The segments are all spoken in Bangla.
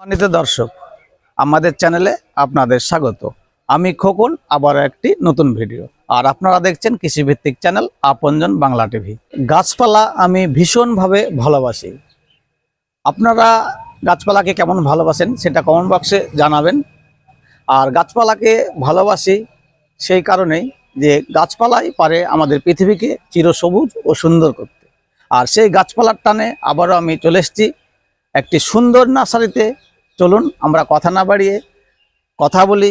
সম্মানিত দর্শক, আমাদের চ্যানেলে আপনাদের স্বাগত। আমি খোকন, আবার একটি নতুন ভিডিও। আর আপনারা দেখছেন কৃষিভিত্তিক চ্যানেল আপনজন বাংলা টিভি। গাছপালা আমি ভীষণভাবে ভালোবাসি। আপনারা গাছপালাকে কেমন ভালোবাসেন সেটা কমেন্ট বক্সে জানাবেন। আর গাছপালাকে ভালোবাসি সেই কারণেই যে গাছপালাই পারে আমাদের পৃথিবীকে চিরসবুজ ও সুন্দর করতে। আর সেই গাছপালার টানে আবারও আমি চলে এসেছি একটি সুন্দর নার্সারিতে চলুন আমরা কথা না বাড়িয়ে কথা বলি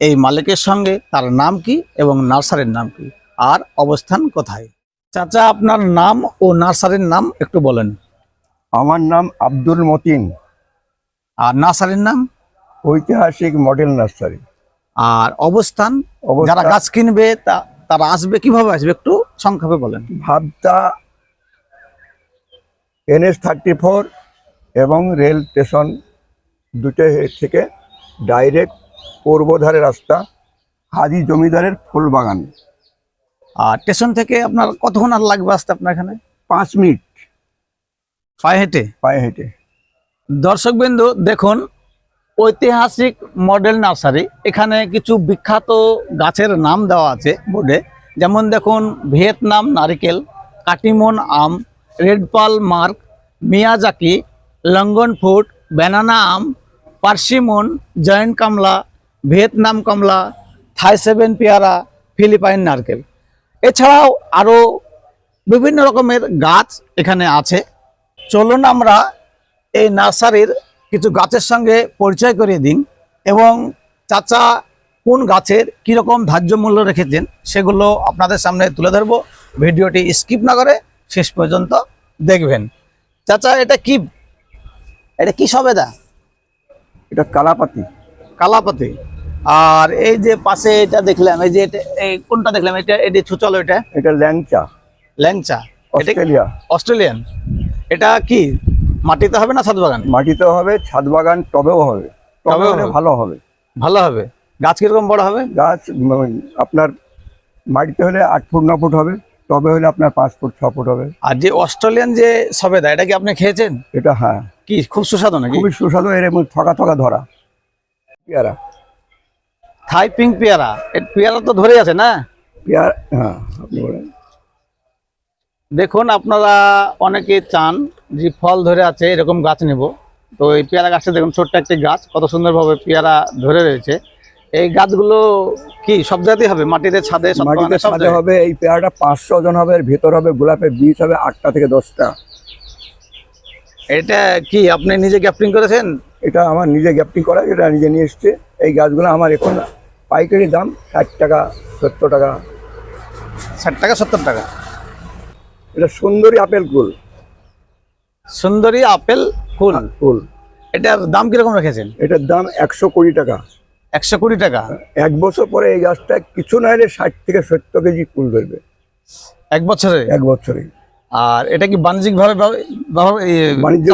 এই মালিকের সঙ্গে তার নাম কি এবং নার্সারির নাম কি? আর অবস্থান কোথায়? চাচা আপনার নাম ও নার্সারির নাম একটু বলেন। আমার নাম আব্দুল মতিন। আর নার্সারির নাম? ঐতিহাসিক মডেল নার্সারি। আর অবস্থান? যারা গাছ কিনবে তা তারা আসবে কীভাবে? আসবে একটু সংক্ষেপে বলেন। ভাবতা এনএস থার্টি ফোর এবং রেল স্টেশন দুটো থেকে ডাইরেক্ট পূর্বধারে রাস্তা হাজি জমিদারের ফুল বাগান। আর স্টেশন থেকে আপনার কতক্ষণ আর লাগবে আসতে আপনার এখানে? পাঁচ মিনিট। পায়ে হেঁটে? পায়ে হেঁটে। দর্শকবিন্দু দেখুন ঐতিহাসিক মডেল নার্সারি এখানে কিছু বিখ্যাত গাছের নাম দেওয়া আছে বোর্ডে। যেমন দেখুন ভিয়েতনাম নারিকেল কাটিমন আম red palmer Miyazaki longan food banana আম পার্সিমন জয়েন্ট কামলা, ভিয়েতনাম কমলা, থাই সেভেন পেয়ারা, ফিলিপাইন নারকেল। এছাড়াও আরও বিভিন্ন রকমের গাছ এখানে আছে। চলুন আমরা এই নার্সারির কিছু গাছের সঙ্গে পরিচয় করিয়ে দিন এবং চাচা কোন গাছের কীরকম ধার্য মূল্য রেখেছেন সেগুলো আপনাদের সামনে তুলে ধরবো। ভিডিওটি স্কিপ না করে শেষ পর্যন্ত দেখবেন। চাচা, এটা কি? এটা কি সবেদা? এটা কালাপাতি। কালাপাতি। আর এই যে পাশে এটা দেখলাম এই যে এটা এই কোনটা দেখলাম? এটা এটি ছুচল এটা। এটা ল্যাংচা। ল্যাংচা। অস্ট্রেলিয়া। অস্ট্রেলিয়ান। এটা কি? মাটিতে হবে না ছাদ বাগান? মাটিতেও হবে ছাদ বাগান টবেও হবে। টবেও হলে ভালো হবে। ভালো হবে। গাছ কীরকম বড় হবে? গাছ আপনার মাটিতে হলে আট ফুট ন ফুট হবে। টবে হলে আপনার পাঁচ ফুট ছ ফুট হবে। আর যে অস্ট্রেলিয়ান যে সবেদা এটা কি আপনি খেয়েছেন? এটা হ্যাঁ। কি খুব সুস্বাদু নাকি? খুবই সুস্বাদু এর মধ্যে থকা থকা ধরা। পেয়ারা। থাই পিঙ্ক পেয়ারা? পেয়ারা তো ধরে আছে না? পেয়ারা হ্যাঁ আপনি বলেন। দেখুন আপনারা অনেকে চান যে ফল ধরে আছে এরকম গাছ নেব। তো এই পেয়ারা গাছটা দেখুন ছোট্ট একটি গাছ কত সুন্দরভাবে পেয়ারা ধরে রয়েছে। এই গাছগুলো কি সব জায়গাতেই হবে? মাটিতে ছাদে সব মাটিতে জায়গায়? হবে এই পেয়ারাটা পাঁচশো জন হবে এর ভেতর হবে গোলাপের বীজ হবে আটটা থেকে দশটা। এটা কি আপনি নিজে গ্যাপটিং করেছেন? এটা আমার নিজে গ্যাপটিং করা এটা নিজে নিয়ে এসছে। এই গাছগুলো আমার এখন পাইকারি দাম ষাট টাকা সত্তর টাকা। ষাট টাকা সত্তর টাকা। এটা সুন্দরী আপেল কুল। সুন্দরী আপেল ফুল ফুল এটার দাম কীরকম রেখেছেন? এটার দাম একশো কুড়ি টাকা। একশো কুড়ি টাকা? এক বছর পরে এই গাছটা কিছু না হলে ষাট থেকে সত্তর কেজি ফুল ধরবে। এক বছরে? এক বছরে। আর এটা কি বাণিজ্যিক ভাবে বাণিজ্য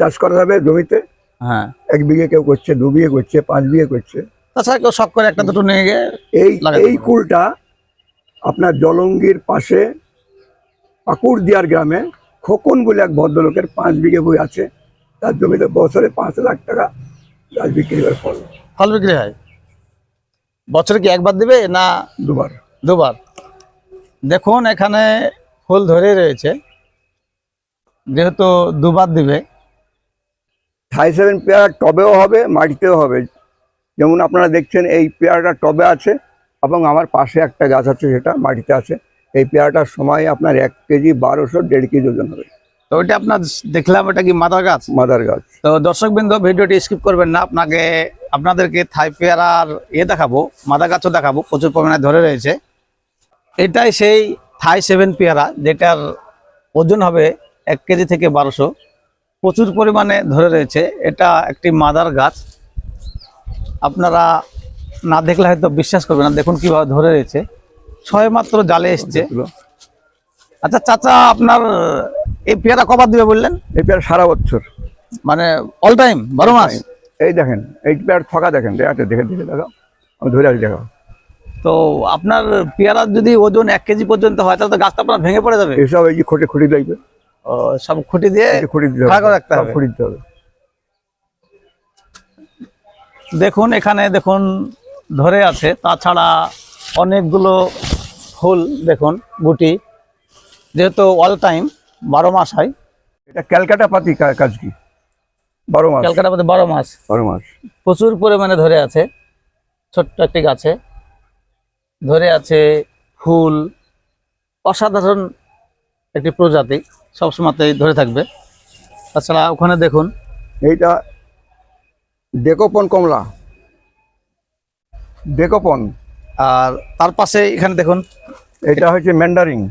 চাষ করা যাবে? জমিতে। হ্যাঁ। এক বিঘে কেউ করছে দু বিঘে করছে পাঁচ বিঘে করছে। তাছাড়া কেউ শখ করে একটা দুটো নিয়ে গিয়ে এই এই কুলটা আপনার জলঙ্গির পাশে পাকুড়দিয়ার গ্রামে খোকন বলে এক ভদ্রলোকের পাঁচ বিঘে বই আছে। তার জমিতে বছরে পাঁচ লাখ টাকা গাছ বিক্রি করে ফল। ফল বিক্রি হয়? বছরে কি একবার দেবে না দুবার। দুবার? দেখুন এখানে ফুল ধরে রয়েছে। যেহেতু দুবার দিবে। থাই সেভেন পেয়ারা টবেও হবে মাটিতেও হবে। যেমন আপনারা দেখছেন এই পেয়ারাটা টবে আছে এবং আমার পাশে একটা গাছ আছে সেটা মাটিতে আছে। এই পেয়ারাটার সময় আপনার এক কেজি বারোশো দেড় কেজি ওজন হবে। তো ওইটা আপনার দেখলাম ওটা কি মাদার গাছ? মাদার গাছ। তো দর্শকবৃন্দ ভিডিওটি স্কিপ করবেন না আপনাকে আপনাদেরকে থাই পেয়ারার ইয়ে দেখাবো মাদার গাছও দেখাবো প্রচুর পরিমাণে ধরে রয়েছে। এটাই সেই থাই সেভেন পেয়ারা যেটার ওজন হবে এক কেজি থেকে বারোশো। প্রচুর পরিমাণে ধরে রয়েছে। এটা একটি মাদার গাছ। আপনারা না দেখলে হয়তো বিশ্বাস করবেন না। দেখুন কীভাবে ধরে রয়েছে। ছয় মাত্র জালে এসছে। আচ্ছা চাচা আপনার এই পেয়ারা কবার দিবে বললেন? এই পেয়ারা সারা বছর। মানে অল টাইম বারো মাস? এই দেখেন এই পেয়ার ফাঁকা দেখেন। দেখে দেখে দেখে দেখাও। আমি ধরে আছি দেখাও। তো আপনার পেয়ারার যদি ওজন এক কেজি পর্যন্ত হয় তাহলে তো গাছটা আপনার ভেঙে পড়ে যাবে। এসব এই যে খুঁটে খুঁটি লাগবে সব খুঁটি দিয়ে খুঁটি দিতে হবে। রাখতে হবে। খুঁটি দিতে হবে। দেখুন এখানে দেখুন ধরে আছে। তাছাড়া অনেকগুলো ফুল দেখুন গুটি। যেহেতু অল টাইম বারো মাস হয়। এটা ক্যালকাটা পাতি কাজ কি? বারো মাস। ক্যালকাটা মধ্যে বারো মাস। বারো মাস। প্রচুর পরিমাণে ধরে আছে। ছোট্ট একটি গাছে। ধরে আছে ফুল অসাধারণ একটি প্রজাতি সবসময়তেই ধরে থাকবে। তাছাড়া ওখানে দেখুন। এইটা ডেকোপন কমলা। ডেকোপন। আর তার পাশে এখানে দেখুন। এটা হচ্ছে ম্যান্ডারিন।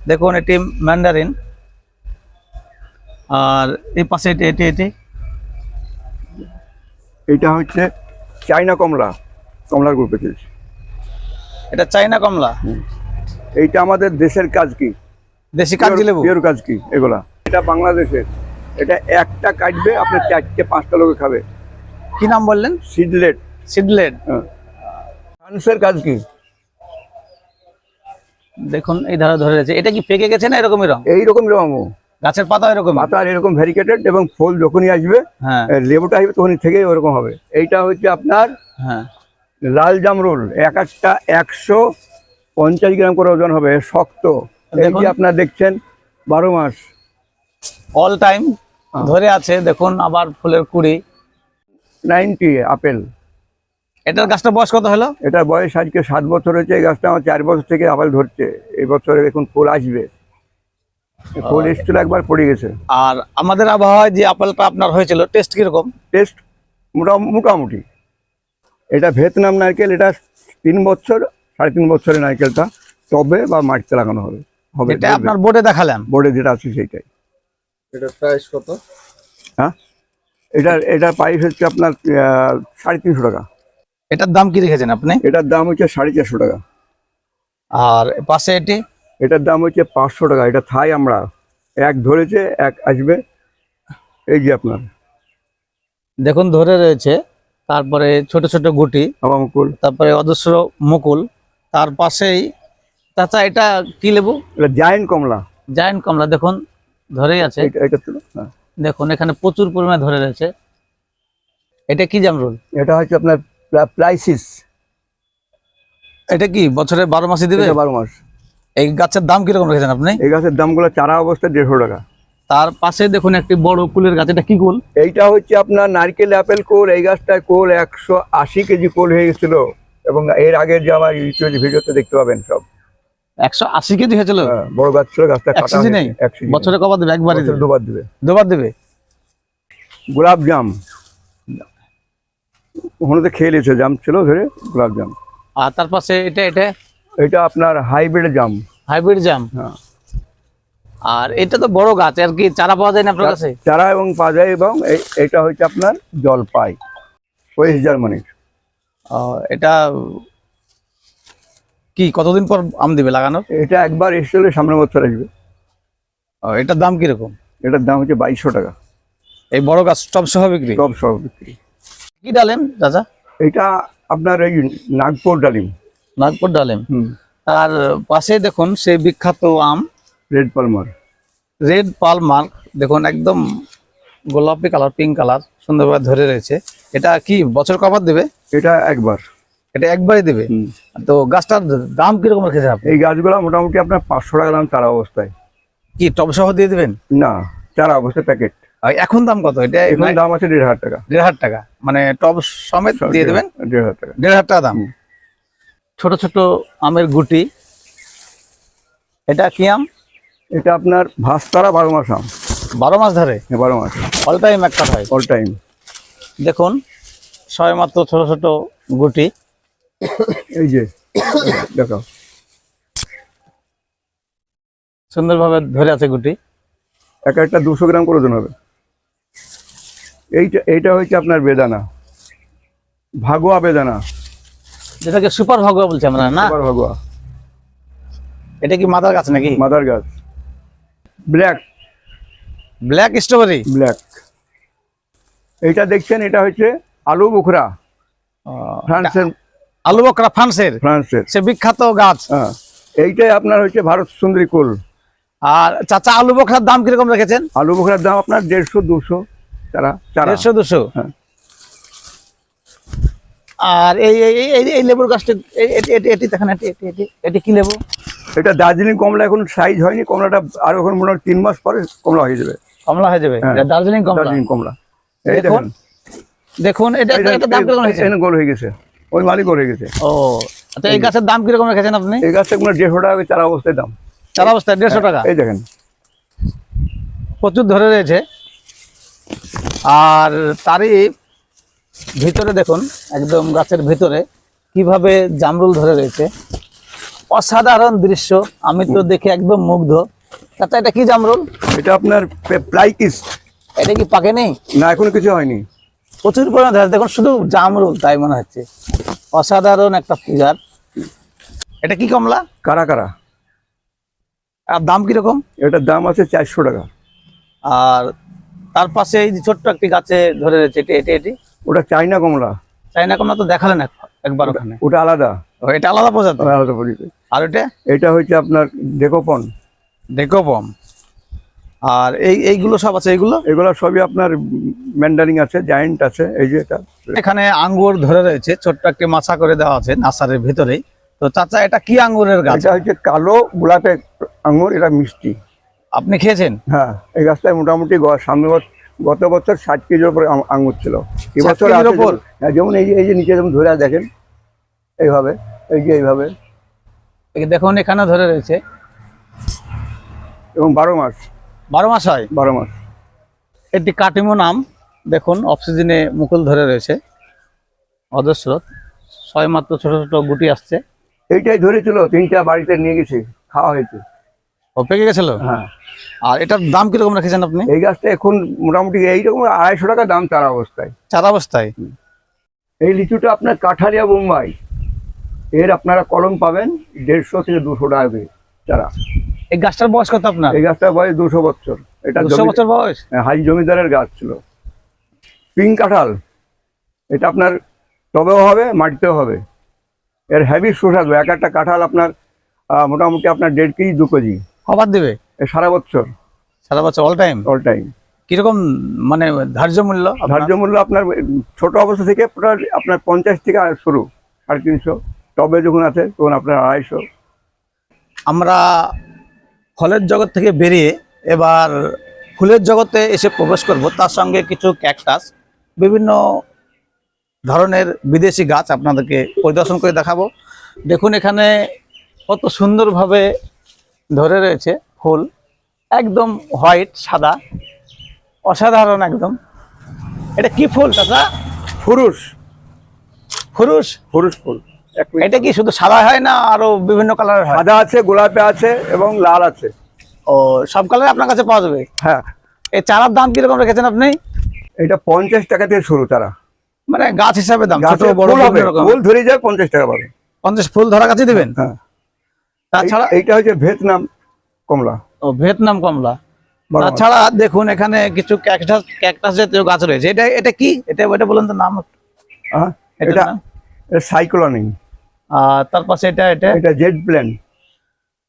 দেখুন এটি ম্যান্ডারিন। আর এই পাশে এটি এটি এটি। এটা হচ্ছে চাইনা কমলা কমলার গ্রুপে চলছে এটা চাইনা কমলা? এইটা আমাদের দেশের কাজ কি? দেশি কাগজি লেবু পিওর কাজ কি? এগুলা। এটা বাংলাদেশের। এটা একটা কাটবে আপনার চারটে পাঁচটা লোকে খাবে। কি নাম বললেন? সিডলেট। সিডলেট। ফ্রান্সের কাজ কি? দেখুন এই ধারা ধরে রয়েছে। এটা কি পেকে গেছে না এরকমই রং? এইরকম রকম গাছের পাতা এরকম? পাতার এরকম ভ্যারিকেটেড এবং ফুল যখনই আসবে হ্যাঁ। লেবুটা আসবে তখনই থেকেই ওরকম হবে। এইটা হচ্ছে আপনার হ্যাঁ। লাল জামরুল এক একটা একশো পঞ্চাশ গ্রাম করে ওজন হবে শক্ত। এই দেখুন। যে আপনার দেখছেন বারো মাস। অল টাইম ধরে আছে দেখুন আবার ফুলের কুড়ি। Ninety apple. এটার গাছটা বয়স কত হলো? এটার বয়স আজকে সাত বছর হয়েছে এই গাছটা আমার চার বছর থেকে আপেল ধরছে। এই বছরে এখন ফুল আসবে। ফুল এসেছিল একবার পড়ে গেছে। আর আমাদের আবহাওয়ায় যে আপেলটা আপনার হয়েছিল টেস্ট কীরকম? টেস্ট মোটামুটি। এটা ভিয়েতনাম নারকেল এটা তিন বছর সাড়ে তিন বছরের নারকেলটা টবে বা মাটিতে লাগানো হবে। হবে এটা আপনার বোর্ডে দেখালেন বোর্ডে যেটা আছে সেইটাই। এটা প্রাইস কত? হ্যাঁ? এটার এটার প্রাইস হচ্ছে আপনার সাড়ে তিনশো টাকা। এটার দাম কি রেখেছেন আপনি? এটার দাম হচ্ছে সাড়ে চারশো টাকা। আর পাশে এটি? এটার দাম হচ্ছে পাঁচশো টাকা। এটা থাই আমরা। এক ধরেছে এক আসবে। এই যে আপনার। দেখুন ধরে রয়েছে। তারপরে ছোট ছোট গুটি মুকুল। তারপরে অজস্র মুকুল। তার পাশেই চাচা এটা কি লেবু? এটা জায়েন্ট কমলা। জায়েন্ট কমলা দেখুন ধরেই আছে। দেখুন এখানে প্রচুর পরিমাণে ধরে রয়েছে। এটা কি জামরুল এটা হচ্ছে আপনার প্লাইসিস এটা কি বছরে বারো মাসে দিবে? বারো মাস। এই গাছের দাম কীরকম রেখেছেন আপনি? এই গাছের দামগুলো চারা অবস্থায় দেড়শো টাকা। তার পাশে দেখুন একটি বড় কুলের গাছ এটা কি কুল? এইটা হচ্ছে আপনার নারকেল অ্যাপেল কোল। এই গাছটায় কোল একশো আশি কেজি কোল হয়ে গেছিল এবং এর আগের যে আমার ইউটিউব ভিডিওতে দেখতে পাবেন সব। একশো আশি কেজি হয়েছিল? হ্যাঁ, বড় গাছ ছিল গাছটা কাটা নেই? এক বছরে কবার দেবে একবারই দেবে? দুবার দেবে। গোলাপ জাম। ওখানে খেয়ে নিয়েছে জাম ছিল ধরে গোলাপ জাম। আর তার পাশে এটা এটা? এটা আপনার হাইব্রিড জাম। হাইব্রিড জাম? হ্যাঁ। আর এটা তো বড় গাছ আর কি চারা পাওয়া যায় না আপনার কাছে? চারা এবং পাওয়া যায় এবং এটা হচ্ছে আপনার জলপাই ওয়েস্ট জার্মানির। এটা কি কতদিন পর আম দিবে লাগানোর? এটা একবার এসেছিল সামনের বছর আসবে। এটার দাম কীরকম? এটার দাম হচ্ছে বাইশশো টাকা। এই বড় গাছ টপ সহ বিক্রি? সব সব বিক্রি। কি ডালেম চাচা? এটা আপনার এই নাগপুর ডালিম। নাগপুর ডালেম। আর পাশে দেখুন সেই বিখ্যাত আম। রেড পালমার রেড পালমার দেখুন একদম গোলাপি কালার পিঙ্ক কালার সুন্দরভাবে ধরে রয়েছে। এটা কি বছর কবার দেবে? এটা একবার। এটা একবারই দেবে? তো গাছটার দাম কীরকম রেখেছেন আপনি? এই গাছগুলো মোটামুটি আপনার পাঁচশো টাকা দাম চারা অবস্থায়। কি টপ সহ দিয়ে দেবেন? না চারা অবস্থায় প্যাকেট এখন দাম কত? এটা এখন দাম আছে দেড় হাজার টাকা। দেড় হাজার টাকা। মানে টপ সমেত দিয়ে দেবেন? দেড় হাজার টাকা। দেড় হাজার টাকা দাম। ছোট ছোট আমের গুটি। এটা কি আম? এটা আপনার ভাস্তারা বারো মাস আম। বারো মাস ধরে? হ্যাঁ, বারো মাস। অল টাইম একটা হয় অল টাইম দেখুন ছয় মাত্র ছোট ছোট গুটি। এই যে দেখো সুন্দরভাবে ধরে আছে গুটি। এক একটা দুশো গ্রাম করে ওজন হবে। এইটা এইটা হচ্ছে আপনার বেদানা। ভাগোয়া বেদানা। যেটাকে সুপার ভাগুয়া বলছি আমরা না? সুপার ভাগোয়া। এটা কি মাদার গাছ নাকি? মাদার গাছ। ব্ল্যাক ব্ল্যাক স্ট্রবেরি ব্ল্যাক এইটা দেখছেন এটা হচ্ছে আলু বুখরা। ফ্রান্সের আলু বকরা ফ্রান্সের? ফ্রান্সের। সে বিখ্যাত গাছ। হ্যাঁ। এইটাই আপনার হচ্ছে ভারত সুন্দরী কোল। আর চাচা আলু বকরার দাম কীরকম রেখেছেন? আলু বুখরার দাম আপনার দেড়শো দুশো চারা চারশো দুশো। হ্যাঁ। আর এই এই লেবুর গাছটা এটি দেখেন এটি এটি এটি কি লেবু? এটা দার্জিলিং কমলা এখন সাইজ হয়নি কমলাটা আর এখন মনে হয় তিন মাস পরে কমলা হয়ে যাবে। কমলা হয়ে যাবে? হ্যাঁ। দার্জিলিং কমলা? দার্জিলিং কমলা। এই দেখুন, দেখুন। এটা এটা- এটা দাম কীরকম রেখেছেন গোল হয়ে গেছে। ওই মালিক হয়ে গেছে। ও আচ্ছা এই গাছের দাম কীরকম রেখেছেন আপনি? এই গাছটা কোনো দেড়শো টাকা চারা অবস্থায় দাম। চারা অবস্থায় দেড়শো টাকা? এই দেখেন। প্রচুর ধরে রয়েছে। আর তারই ভিতরে দেখুন একদম গাছের ভিতরে কীভাবে জামরুল ধরে রয়েছে। অসাধারণ দৃশ্য আমি তো দেখে একদম মুগ্ধ। আচ্ছা এটা কি জামরুল? এটা আপনার প্লাইকিস এটা কি পাকে নেই? না এখনও কিছু হয়নি। প্রচুর পরিমাণে ধরে দেখুন শুধু জামরুল তাই মনে হচ্ছে। অসাধারণ একটা পূজার এটা কি কমলা? কারা কারা? আর দাম কীরকম? এটার দাম আছে চারশো টাকা। আর তার পাশে এই যে ছোট্ট একটি গাছে ধরে রয়েছে এটি এটি এটি? ওটা চাইনা কমলা। চাইনা কমলা তো দেখালেন এক- একবার ওখানে। ওটা আলাদা। এটা আলাদা প্রজাতি আলাদা পরিচয় আর এটা এটা হচ্ছে আপনার ডেকোপন। ডেকোপম। আর এই এইগুলো সব আছে এইগুলো? এগুলো সবই আপনার ম্যান্ডারিং আছে জায়েন্ট আছে এই যে এটা। এখানে আঙ্গুর ধরে রয়েছে ছোট্ট একটি মাছা করে দেওয়া আছে নাসারের ভিতরেই। তো চাচা এটা কি আঙ্গুরের গাছ? এটা হচ্ছে কালো গোলাপের আঙ্গুর এটা মিষ্টি। আপনি খেয়েছেন? হ্যাঁ এই গাছটায় মোটামুটি সামনে গত বছর ষাট কেজির উপরে আঙুর ছিল। এবছর ওপর? যেমন- হ্যাঁ, এই যে এই যে নিচে যেমন ধরে দেখেন। এইভাবে এই যে এইভাবে। দেখুন এখানে ধরে রয়েছে। এবং বারো মাস। বারো মাস হয়? বারো মাস। এটি কাটিমো নাম। দেখুন অক্সিজেনে মুকুল ধরে রয়েছে। অদস্রোত ছয় মাত্র ছোট ছোট গুটি আসছে। এইটাই ধরেছিল তিনটা বাড়িতে নিয়ে গেছি খাওয়া হয়েছে। ও পেকে গেছিল? হ্যাঁ। আর এটার দাম কীরকম রেখেছেন আপনি? এই গাছটা এখন মোটামুটি এইরকম আড়াইশো টাকা দাম চারা অবস্থায়। চারা অবস্থায়? এই লিচুটা আপনার কাঠালিয়া বোম্বাই এর আপনারা কলম পাবেন দেড়শো থেকে দুশো টাকা চারা। এই গাছটার বয়স কত আপনার? এই গাছটার বয়স দুশো বছর। এটা দুশো বছর বয়স? হ্যাঁ, হাজি জমিদারের গাছ ছিল। পিঙ্ক কাঁঠাল। এটা আপনার টবেও হবে মাটিতেও হবে। এর হেভি সুস্বাদু এক একটা কাঁঠাল আপনার মোটামুটি আপনার দেড় কেজি দু কেজি। কবার দেবে? সারা বছর। সারা বছর অল টাইম অল টাইম কীরকম মানে ধার্য মূল্য? ধার্য মূল্য আপনার ছোট অবস্থা থেকে আপনার পঞ্চাশ থেকে শুরু সাড়ে তিনশো। টবে যখন আছে তখন আপনার আড়াইশো। আমরা ফলের জগৎ থেকে বেরিয়ে এবার ফুলের জগতে এসে প্রবেশ করব। তার সঙ্গে কিছু ক্যাকটাস বিভিন্ন ধরনের বিদেশি গাছ আপনাদেরকে পরিদর্শন করে দেখাবো। দেখুন এখানে কত সুন্দরভাবে ধরে রয়েছে ফুল একদম হোয়াইট সাদা অসাধারণ একদম। এটা কি ফুল চাচা? ফুরুষ। ফুরুষ? ফুরুষ ফুল। এটা কি শুধু সাদা হয় না আরও বিভিন্ন কালার হয়? সাদা আছে গোলাপে আছে এবং লাল আছে। ও সব কালার আপনার কাছে পাওয়া যাবে? হ্যাঁ। এই চারার দাম কীরকম রেখেছেন আপনি? এটা পঞ্চাশ টাকা থেকে শুরু তারা। মানে গাছ হিসাবে দাম ছোট বড় ফুল। ধরে যায় পঞ্চাশ টাকা পাবে। পঞ্চাশ ফুল ধরা গাছে দিবেন? হ্যাঁ। তাছাড়া এইটা হচ্ছে ভিয়েতনাম কমলা। ও ভিয়েতনাম কমলা। তাছাড়া দেখুন এখানে কিছু ক্যাকটাস ক্যাকটাস জাতীয় গাছ রয়েছে। এটা এটা কি? এটা এটা বলুন তো নাম এটা সাইক্লোনিং আর তার পাশে এটা এটা? এটা জেড প্ল্যান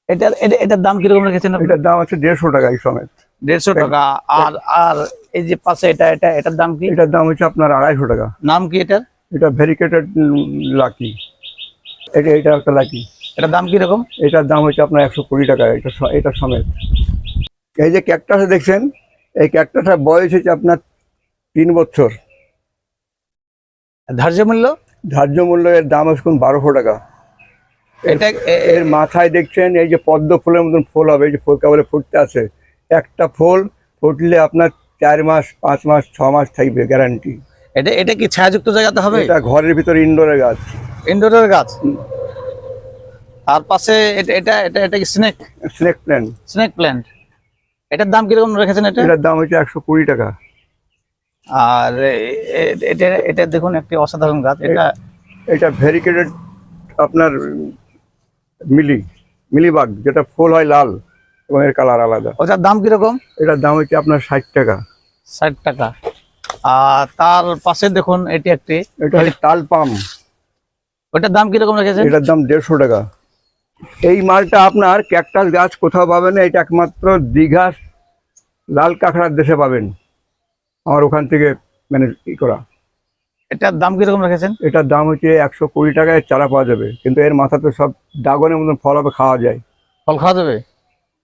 এটা এটা- এটার দাম কীরকম রেখেছেন? এটার দাম আছে দেড়শো টাকা এই সমেত। দেড়শো টাকা। আর আর এই যে পাশে এটা এটা এটার দাম কি? এটার দাম হচ্ছে আপনার আড়াইশো টাকা। নাম কি এটার? এটা ভেরিকেটেড লাকি। এটা এটা একটা লাকি। এটার দাম কীরকম? এটার দাম হচ্ছে আপনার একশো কুড়ি টাকা এটা স- এটা সমেত। এই যে ক্যাকটাস দেখছেন এই ক্যাকটাসের বয়স হচ্ছে আপনার তিন বছর। ধার্য মূল্য? ধার্য মূল্য এর দাম হচ্ছে বারোশো টাকা। এটা এর মাথায় দেখছেন এই যে পদ্ম ফুলের মতন ফুল হবে এই যে ফুল কেবলে ফুটতে আছে। একটা ফুল ফুটলে আপনার চার মাস পাঁচ মাস ছ মাস থাকবে গ্যারান্টি এটা এটা কি ছায়াযুক্ত জায়গাতে হবে? এটা ঘরের ভিতরে ইনডোরের গাছ। ইনডোরের গাছ? আর পাশে এটা এটা এটা কি snake snake plant snake plant এটার দাম কীরকম রেখেছেন এটা? এটার দাম হচ্ছে একশো কুড়ি টাকা। আর এটা এটা দেখুন একটি অসাধারণ গাছ। এটা এটা ভেরিকেটেড আপনার মিলি মিলিবাগ যেটা ফুল হয় লাল এবং এর কালার আলাদা। ওটার দাম কীরকম? এটার দাম হচ্ছে আপনার ষাট টাকা। ষাট টাকা। আর তার পাশে দেখুন এটি একটি এটা তাল পাম। ওটার দাম কীরকম রেখেছেন? এটার দাম দেড়শো টাকা। এই মালটা আপনার ক্যাকটাস গাছ কোথাও পাবেন না এটা একমাত্র দীঘা লাল কাঁকড়ার দেশে পাবেন। আমার ওখান থেকে মানে ই করা। এটার দাম কীরকম রেখেছেন? এটার দাম হচ্ছে একশো কুড়ি টাকায় চারা পাওয়া যাবে কিন্তু এর মাথাতে সব ড্রাগনের মতন ফল হবে খাওয়া যায়। ফল খাওয়া যাবে?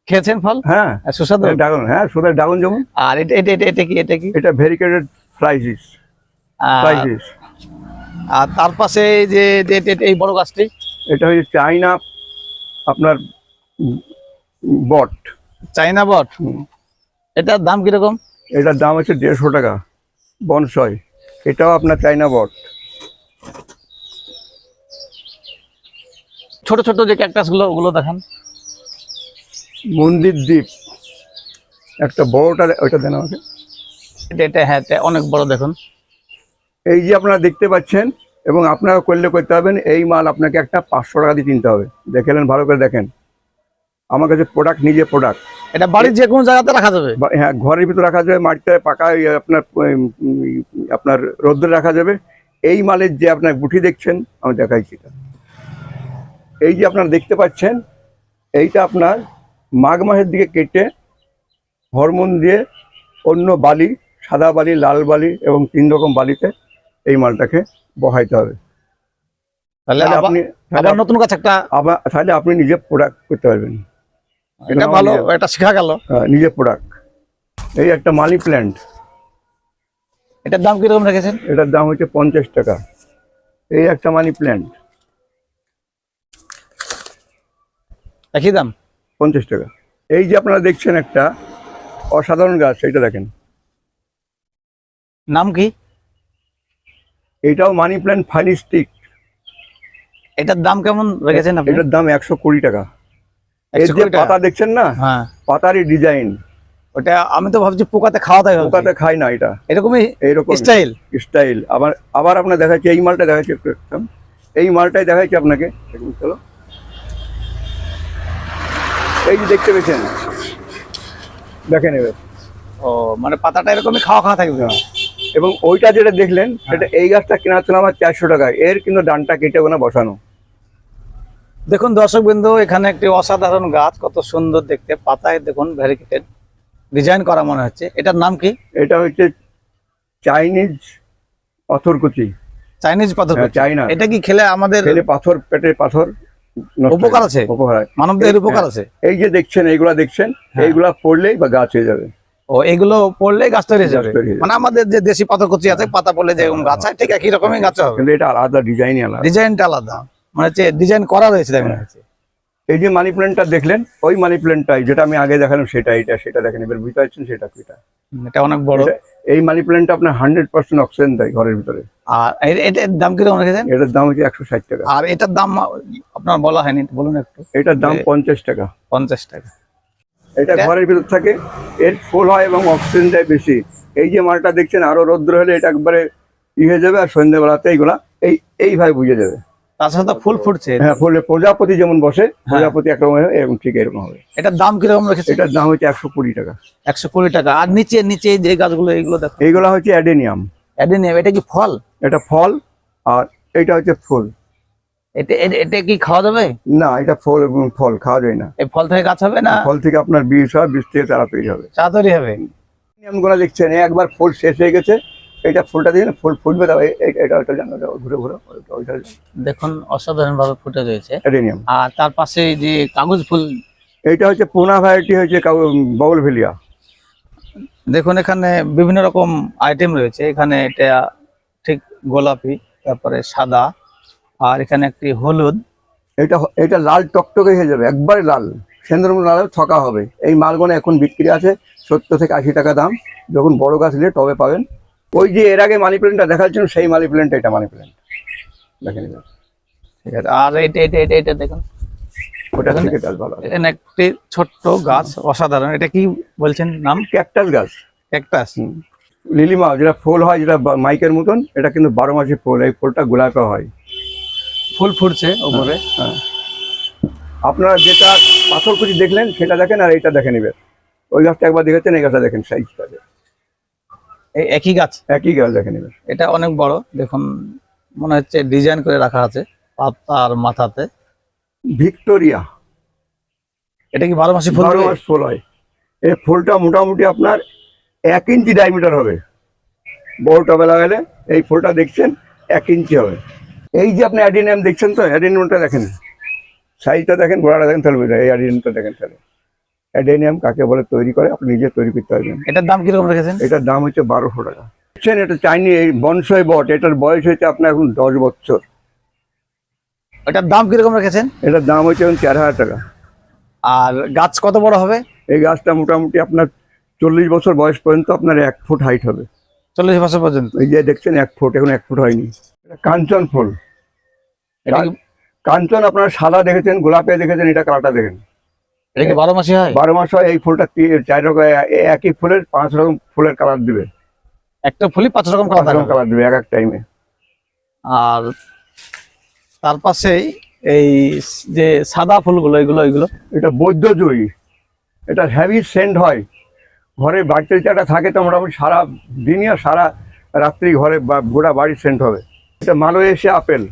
খেয়েছেন ফল? হ্যাঁ। সুস্বাদু? ড্রাগন হ্যাঁ সুদের ড্রাগন যেমন। আর এটা এটা এটা- এটা কি এটা কি? এটা ভেরিকেটেড ফ্রাইসিস ফ্রাইসিস আর তার পাশে এই যে যে- যে- এই বড় গাছটি? এটা হচ্ছে চাইনা আপনার বট। চাইনা বট? এটার দাম কীরকম? এটার দাম হচ্ছে দেড়শো টাকা বনসয় এটাও আপনার চাইনা বট। ছোট ছোট যে ক্যাকটাসগুলো ওগুলো দেখান। মন্দির দ্বীপ। একটা বড়টা ওইটা দেন আমাকে। এটা এটা হ্যাঁ অনেক বড় দেখুন। এই যে আপনারা দেখতে পাচ্ছেন এবং আপনারা করলে করতে পারবেন এই মাল আপনাকে একটা পাঁচশো টাকা দিয়ে কিনতে হবে। দেখেলেন ভালো করে দেখেন। আমার কাছে প্রোডাক্ট নিজে প্রোডাক্ট এটা বাড়ির যে কোনো জায়গাতে রাখা যাবে? হ্যাঁ ঘরের ভিতরে রাখা যাবে মাটিতে পাকা আপনার আপনার রোদ্রে রাখা যাবে। এই মালের যে আপনার গুঠি দেখছেন আমি দেখাইছি এটা এই যে আপনারা দেখতে পাচ্ছেন এইটা আপনার মাঘ মাসের দিকে কেটে হরমোন দিয়ে অন্য বালি সাদা বালি লাল বালি এবং তিন রকম বালিতে এই মালটাকে বহাইতে হবে। তাহলে আপনি আবার নতুন গাছ একটা আবার তাহলে আপনি নিজে প্রোডাক্ট করতে পারবেন। এটা ভালো এটা শেখা গেল। আহ, নিজে প্রোডাক্ট এই একটা মানি প্ল্যান্ট এটার দাম কীরকম রেখেছেন? এটার দাম হচ্ছে পঞ্চাশ টাকা। এই একটা মানি প্ল্যান্ট একই দাম? পঞ্চাশ টাকা। এই যে আপনারা দেখছেন একটা অসাধারণ গাছ এটা দেখেন। নাম কি? এটাও মানি প্ল্যান্ট ফাইনি স্টিক এটার দাম কেমন রেখেছেন আপনি? এটার দাম একশো কুড়ি টাকা। এর 120 যে? পাতা দেখছেন না হ্যাঁ। পাতারই ডিজাইন ওটা আমি তো ভাবছি পোকাতে খাওয়াতে হবে। পোকাতে খায় না এটা। এরকমই এইরকম স্টাইল স্টাইল আবার আবার আপনার দেখাচ্ছি এই মালটা দেখাচ্ছি একটু। এই মালটাই দেখাচ্ছি আপনাকে। দেখুন, চলো। এই যে দেখতে পেয়েছেন? দেখেন এবার। ও মানে পাতাটা এরকমই খাওয়া খাওয়া থাকবে? হ্যাঁ। এবং ওইটা যেটা দেখলেন সেটা এই গাছটা কেনা ছিল আমার চারশো টাকায় এর কিন্তু ডানটা কেটে ওখানে বসানো। দেখুন দর্শক বিন্দু এখানে একটি অসাধারণ গাছ কত সুন্দর দেখতে। পাতায় দেখুন ভ্যারিকেটেড ডিজাইন করা মনে হচ্ছে। এটার নাম কি? এটা হচ্ছে চাইনিজ পাথরকুচি। চাইনিজ পাথর হ্যাঁ, চাইনা এটা কি খেলে আমাদের খেলে পাথর পেটে পাথর উপকার আছে? উপকার হয়। মানব উপকার হ্যাঁ। আছে? এই যে দেখছেন এইগুলা দেখছেন হ্যাঁ। এইগুলা পড়লেই বা গাছ হয়ে যাবে। ও এগুলো পড়লে গাছ তৈরি যাবে। মানে আমাদের যে দেশি পাতা কচি আছে পাতা পড়লে যেরকম গাছ হয় ঠিক একই রকমই গাছ হবে। কিন্তু এটা আলাদা ডিজাইন আলাদা। ডিজাইনটা আলাদা। মানে হচ্ছে ডিজাইন করা রয়েছে তাই মনে হচ্ছে। এই যে মানি প্ল্যান্টটা দেখলেন ওই মানি প্ল্যান্টটাই যেটা আমি আগে দেখালাম সেটা এটা সেটা দেখেন এবার বুঝতে পারছেন সেটা এটা এটা অনেক বড়। এই মানি প্ল্যান্টটা আপনার হান্ড্রেড পার্সেন্ট অক্সিজেন দেয় ঘরের ভিতরে। আর এটার দাম কীরকম রেখেছেন? এটার দাম হচ্ছে একশো ষাট টাকা। আর এটার দাম আপনার বলা হয়নি বলুন একটু। এটার দাম পঞ্চাশ টাকা। পঞ্চাশ টাকা। এটা ঘরের ভিতর থাকে। এর ফুল হয় এবং অক্সিজেন দেয় বেশি। এই যে মালটা দেখছেন আরও রৌদ্র হলে এটা একবারে ই হয়ে যাবে আর সন্ধ্যেবেলাতে এইগুলা এই এইভাবে বুঝে যাবে। সাথে ফুল ফুটছে। হ্যাঁ ফুলে প্রজাপতি যেমন বসে প্রজাপতি একরকম হয়, এরকম ঠিক এরকম হবে। এটার দাম কীরকম রেখেছে এটার দাম হচ্ছে একশো কুড়ি টাকা। একশো কুড়ি টাকা। আর নিচে নিচে যে গাছগুলো এইগুলো দেখো। এইগুলা হচ্ছে অ্যাডেনিয়াম। অ্যাডেনিয়াম এটা কি ফল? এটা ফল আর এটা হচ্ছে ফুল। এটা এটা- এটা কি খাওয়া যাবে? না এটা ফল ফল খাওয়া যায় না। এই ফল থেকে গাছ হবে না? ফল থেকে আপনার বীজ হয় বীজ থেকে চারা তৈরি হবে। চা তৈরি হবে নিয়মগুলো দেখছেন এই একবার ফুল শেষ হয়ে গেছে এটা ফুলটা দিয়ে ফুল দাও এটা জানো ঘুরে ঘুরে ওইটা- দেখুন অসাধারণ ভাবে ফুটে রয়েছে। আর তার পাশে যে কাগজ ফুল এইটা হচ্ছে পোনা ভ্যারাইটি হচ্ছে বাউল ভেলিয়া। দেখুন এখানে বিভিন্ন রকম আইটেম রয়েছে। এখানে এটা ঠিক গোলাপি তারপরে সাদা। আর এখানে একটি হলুদ। এটা এটা লাল টকটকে হয়ে যাবে একবারে লাল। সেন্দ্র লাল ছকা হবে। এই মালগুলো এখন বিক্রি আছে সত্তর থেকে আশি টাকা দাম। যখন বড় গাছ নিলে টবে পাবেন। ওই যে এর আগে মানি প্ল্যান্টটা দেখাচ্ছেন সেই মানি প্ল্যান্ট এটা মানি প্ল্যান্ট দেখেন। ঠিক আছে। আর এটা এটা এটা এটা দেখুন। ওটা থেকে গাছ ভালো এখানে একটি ছোট্ট গাছ অসাধারণ। এটা কি বলছেন নাম? ক্যাকটাস গাছ। ক্যাকটাস। লিলিমা যেটা ফুল হয় যেটা মাইকের মতন এটা কিন্তু বারো মাসে ফুল। এই ফুলটা গোলাপে হয়। ফুল ফুটছে উপরে। হ্যাঁ আপনারা যেটা পাথর পাথরকুচি দেখলেন সেটা দেখেন আর এইটা দেখে এবার ওই গাছটা একবার দেখেছেন এই গাছটা দেখেন সাইজটা এই একই গাছ? একই গাছ দেখে এবার এটা অনেক বড় দেখুন মনে হচ্ছে ডিজাইন করে রাখা আছে পাতার মাথাতে। ভিক্টোরিয়া। এটা কি বারো মাসে ফুল বারো মাস ফুল হয়। এই ফুলটা মোটামুটি আপনার এক ইঞ্চি ডায়ামিটার হবে। বড় টবে লাগালে এই ফুলটা দেখছেন এক ইঞ্চি হবে। এই যে আপনি অ্যাডিনিয়াম দেখছেন তো অ্যাডিনিয়ামটা দেখেন। সাইজটা দেখেন গোড়াটা দেখেন তাহলে এই অ্যাডিনিয়ামটা দেখেন তাহলে। অ্যাডিনিয়াম কাকে বলে? তৈরি করে আপনি নিজে তৈরি করতে পারবেন। এটার দাম কীরকম রেখেছেন? এটার দাম হচ্ছে বারোশো টাকা। দেখছেন এটা চাইনি এই বনসই বট এটার বয়স হচ্ছে আপনার এখন দশ বছর। এটার দাম কীরকম রেখেছেন? এটার দাম হচ্ছে এখন চার হাজার টাকা। আর গাছ কত বড় হবে? এই গাছটা মোটামুটি আপনার চল্লিশ বছর বয়স পর্যন্ত আপনার এক ফুট হাইট হবে। চল্লিশ বছর পর্যন্ত। এই যে দেখছেন এক ফুট এখন এক ফুট হয়নি। কাঞ্চন ফুল। কাঞ্চন আপনারা সাদা দেখেছেন গোলাপে দেখেছেন এটা কালারটা দেখেন। এটা কি বারো মাসে হয়? বারো মাস হয় এই ফুলটা চার রকম একই ফুলের পাঁচ রকম ফুলের কালার দিবে। একটা ফুলই পাঁচ রকম কালার রকম কালার দিবে এক এক টাইমে আর তার পাশেই এই যে সাদা ফুলগুলো এগুলো এগুলো। এটা বৈদ্য জয়ী এটা হেভি সেন্ট হয়। ঘরে বাড়িতে যেটা থাকে তো মোটামুটি সারা দিনই আর সারা রাত্রি ঘরে বা গোটা বাড়ির সেন্ট হবে। এটা মালয়েশিয়া আপেল।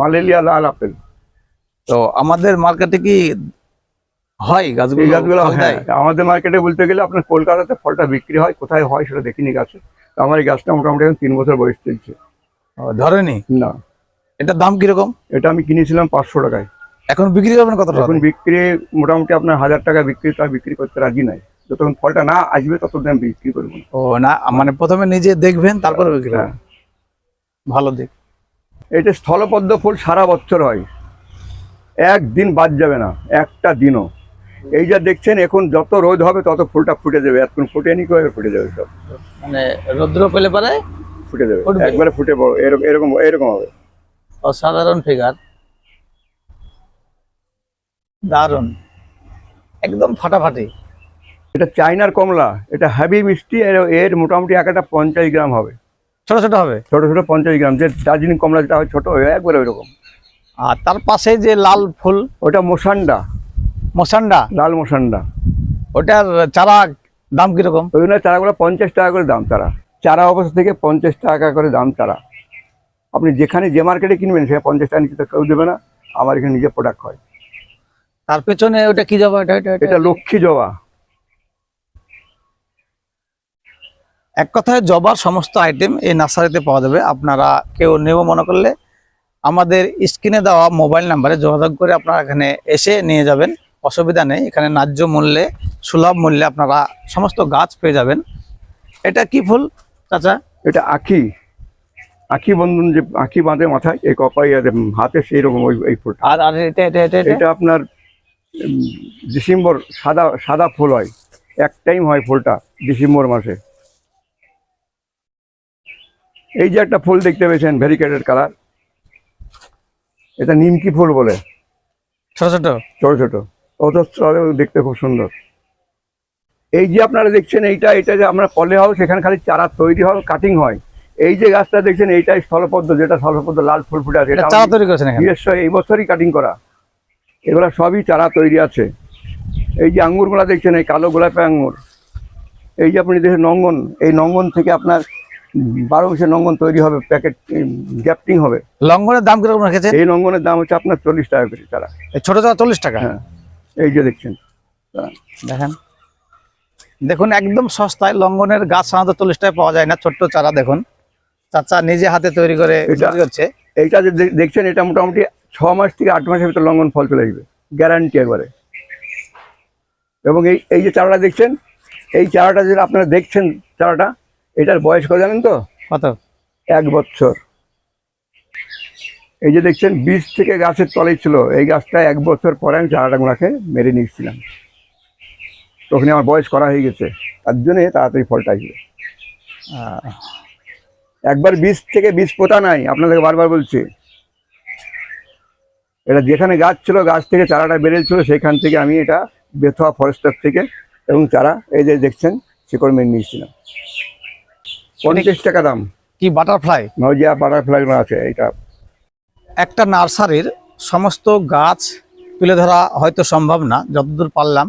মালেলিয়া লাল আপেল। তো আমাদের মার্কেটে কি হয় গাছগুলো? গাছগুলো ফল হ্যাঁ আমাদের মার্কেটে বলতে গেলে আপনার কলকাতাতে ফলটা বিক্রি হয় কোথায় হয় সেটা দেখিনি গাছে। তো আমার এই গাছটা মোটামুটি এখন তিন বছর বয়স চলছে। ধরেনি? না। এটার দাম কীরকম? এটা আমি কিনেছিলাম পাঁচশো টাকায়। এখন বিক্রি করবেন কত টাকা? এখন বিক্রি মোটামুটি আপনার হাজার টাকা বিক্রি তা বিক্রি করতে রাজি নাই। যতক্ষণ ফলটা না আসবে ততদিন বিক্রি করব ও না মানে প্রথমে নিজে দেখবেন তারপরে বিক্রি হ্যাঁ। ভালো দিক। এটা স্থলপদ্ম ফুল সারা বছর হয়। একদিন বাদ যাবে না একটা দিনও। এই যা দেখছেন এখন যত রোদ হবে তত ফুলটা ফুটে যাবে। এখন ফুটে নি করে ফুটে যাবে সব। মানে রৌদ্র পেলে পারে ফুটে যাবে। একবারে ফুটে বড় এরকম এরকম এরকম হবে। অসাধারণ ফিগার দারুণ। একদম ফাটাফাটি। এটা চাইনার কমলা। এটা হেভি মিষ্টি এর এর মোটামুটি এক একটা পঞ্চাশ গ্রাম হবে। ছোট ছোট হবে? ছোট ছোট পঞ্চাশ গ্রাম যে দার্জিলিং কমলা যেটা হয় ছোট হয় একবারে ওইরকম। আর তার পাশে যে লাল ফুল? ওটা মোসান্ডা। মশান্ডা লাল মোসান্ডা। ওটার চারা দাম কীরকম? ওই জন্য চারাগুলো পঞ্চাশ টাকা করে দাম চারা। চারা অবস্থা থেকে পঞ্চাশ টাকা করে দাম চারা। আপনি যেখানে যে মার্কেটে কিনবেন সেখানে পঞ্চাশ টাকা নিচে কেউ দেবে না। আমার এখানে নিজের প্রোডাক্ট হয়। তার পেছনে ওটা কি এটা এটা এটা লক্ষ্মী জবা। এক কথায় জবার সমস্ত আইটেম এই নার্সারিতে পাওয়া যাবে। আপনারা কেউ নেব মনে করলে আমাদের স্ক্রিনে দেওয়া মোবাইল নাম্বারে যোগাযোগ করে আপনারা এখানে এসে নিয়ে যাবেন। অসুবিধা নেই এখানে ন্যায্য মূল্যে সুলভ মূল্যে আপনারা সমস্ত গাছ পেয়ে যাবেন। এটা কি ফুল চাচা? এটা আখি আখি বন্ধন যে আখি বাঁধে মাথায় এই কপাই আর হাতে সেই রকম ওই এই ফুলটা। আর আর এটা এটা এটা এটা? আপনার ডিসেম্বর সাদা সাদা ফুল হয়। এক টাইম হয় ফুলটা ডিসেম্বর মাসে। এই যে একটা ফুল দেখতে পেয়েছেন ভেরিকেটেড কালার। এটা নিমকি ফুল বলে। ছোট ছোট? ছোট ছোট। অজস্র দেখতে খুব সুন্দর। এই যে আপনারা দেখছেন এইটা এটা যে আমরা কলে হাউস সেখানে খালি চারা তৈরি হয় কাটিং হয়। এই যে গাছটা দেখছেন এইটাই স্থলপদ্ম যেটা স্থলপদ্ম লাল ফুল ফুটে আছে। এটা এটা চারা তৈরি করেছেন নিজস্ব এই বছরই কাটিং করা। এগুলো সবই চারা তৈরি আছে। এই যে আঙ্গুরগুলা দেখছেন এই কালো গোলাপি আঙ্গুর। এই যে আপনি দেখেন নঙ্গন এই নঙ্গন থেকে আপনার বারো মাসের নঙ্গন তৈরি হবে প্যাকেট গ্যাপটিং হবে। লঙ্ঘনের দাম কীরকম রেখেছেন? এই নঙ্গনের দাম হচ্ছে আপনার চল্লিশ টাকা করে চারা। এই ছোট চারা চল্লিশ টাকা? হ্যাঁ এই যে দেখছেন। দেখেন। দেখুন একদম সস্তায় লঙ্ঘনের গাছ সাধারণত চল্লিশ টাকায় পাওয়া যায় না ছোট্ট চারা দেখুন। চাচা নিজে হাতে তৈরি করে করছে। এইটা যে দেখছেন এটা মোটামুটি ছ মাস থেকে আট মাসের ভিতরে লঙ্ঘন ফল চলে আসবে গ্যারান্টি একবারে। এবং এই এই যে চারাটা দেখছেন এই চারাটা যেটা আপনারা দেখছেন চারাটা এটার বয়স কত জানেন তো? কত? এক বছর। এই যে দেখছেন বীজ থেকে গাছের তলেই ছিল। এই গাছটা এক বছর পরে আমি চারাটা গুলাকে মেরে নিয়েছিলাম। তখন আমার বয়স করা হয়ে গেছে। তার জন্যে তাড়াতাড়ি ফলটা আসবে। একবার বীজ থেকে বীজ পোতা নাই আপনাদেরকে বারবার বলছি। এটা যেখানে গাছ ছিল গাছ থেকে চারাটা বেরিয়েছিল সেখান থেকে আমি এটা বেথুয়া ফরেস্টার থেকে এবং চারা এই যে দেখছেন শিকড় মেরে নিয়েছিলাম। পঞ্চাশ টাকা দাম। কি বাটারফ্লাই? নজিয়া বাটারফ্লাই আছে এইটা। একটা নার্সারির সমস্ত গাছ তুলে ধরা হয়তো সম্ভব না যতদূর পারলাম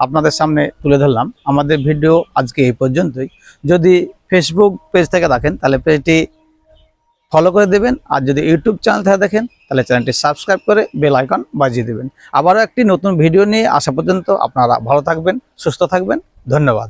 আপনাদের সামনে তুলে ধরলাম। আমাদের ভিডিও আজকে এই পর্যন্তই। যদি ফেসবুক পেজ থেকে দেখেন তাহলে পেজটি ফলো করে দেবেন। আর যদি ইউটিউব চ্যানেল থেকে দেখেন তাহলে চ্যানেলটি সাবস্ক্রাইব করে বেল আইকন বাজিয়ে দেবেন। আবারও একটি নতুন ভিডিও নিয়ে আসা পর্যন্ত আপনারা ভালো থাকবেন সুস্থ থাকবেন। ধন্যবাদ।